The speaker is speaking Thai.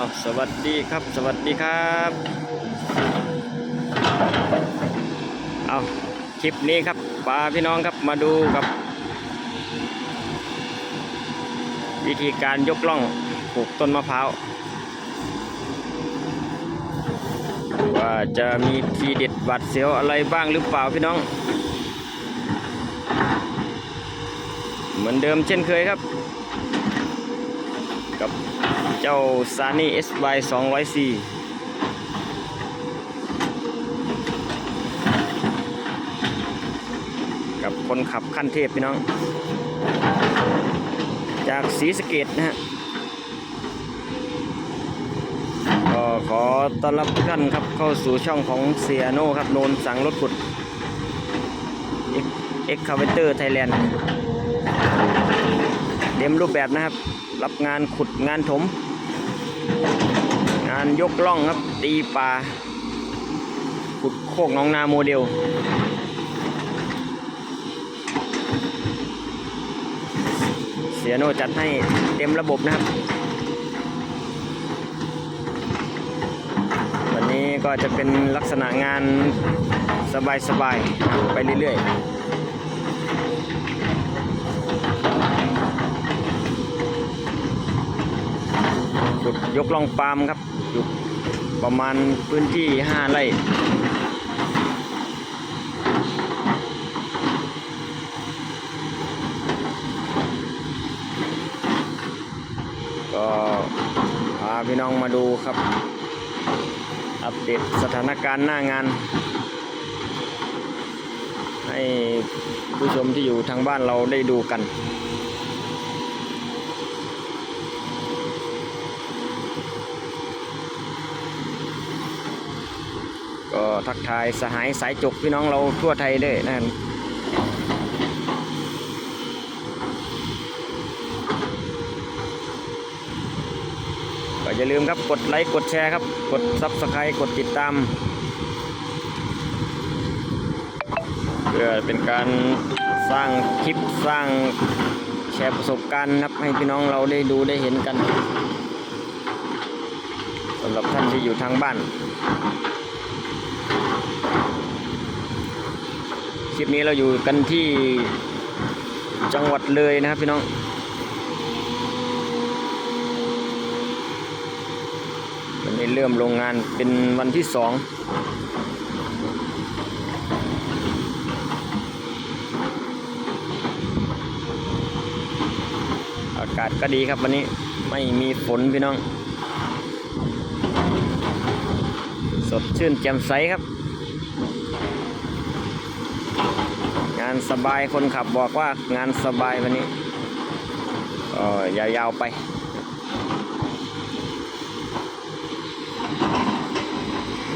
เอาสวัสดีครับ สวัสดีครับ เอาคลิปนี้ครับปาพี่น้องครับมาดูกับ วิธีการยกล่องปลูกต้นมะพร้าวว่าจะมีทีเด็ดหวัดเสียวอะไรบ้างหรือเปล่าพี่น้อง เหมือนเดิมเช่นเคยครับ กับเจ้าซานี่ SY 204กับคนขับขั้นเทพพี่น้อง จากศรีสเกดนะฮะก็ขอต้อนรับทุกท่านครับเข้าสู่ช่องของเซียโนครับโนนสั่งรถขุดเอ็กคาเวเตอร์ไทยแลนด์เต็มรูปแบบนะครับ รับงานขุดงานถม งานยกล่องครับ ตีปลาขุดโคกหน้องนาโมเดลเสียโนจัดให้เต็มระบบนะครับ วันนี้ก็จะเป็นลักษณะงานสบายๆไปเรื่อยๆ ยกล่องปาล์มครับอยู่ประมาณพื้นที่ 5 ไร่ก็พาพี่น้องมาดูครับ อัปเดตสถานการณ์หน้างาน ให้ผู้ชมที่อยู่ทางบ้านเราได้ดูกัน ก็ทักทายสหายสายจกพี่น้องเราทั่วไทยด้วยนะครับก็อย่าลืมครับกดไลค์กดแชร์ครับ กด Subscribe กดติดตาม เพื่อเป็นการสร้างคลิปสร้างแชร์ประสบการณ์ครับให้พี่น้องเราได้ดูได้เห็นกันสำหรับท่านที่อยู่ทางบ้าน ลิปนี้เราอยู่กันที่จังหวัดเลยนะครับพี่น้องวันนี้เริ่มโรงงานเป็นวันที่สองอากาศก็ดีครับวันนี้ไม่มีฝนพี่น้อง สดชื่นแจ่มใสครับานสบายคนขับบอกว่างานสบายวันนี้ก็ยาวๆไป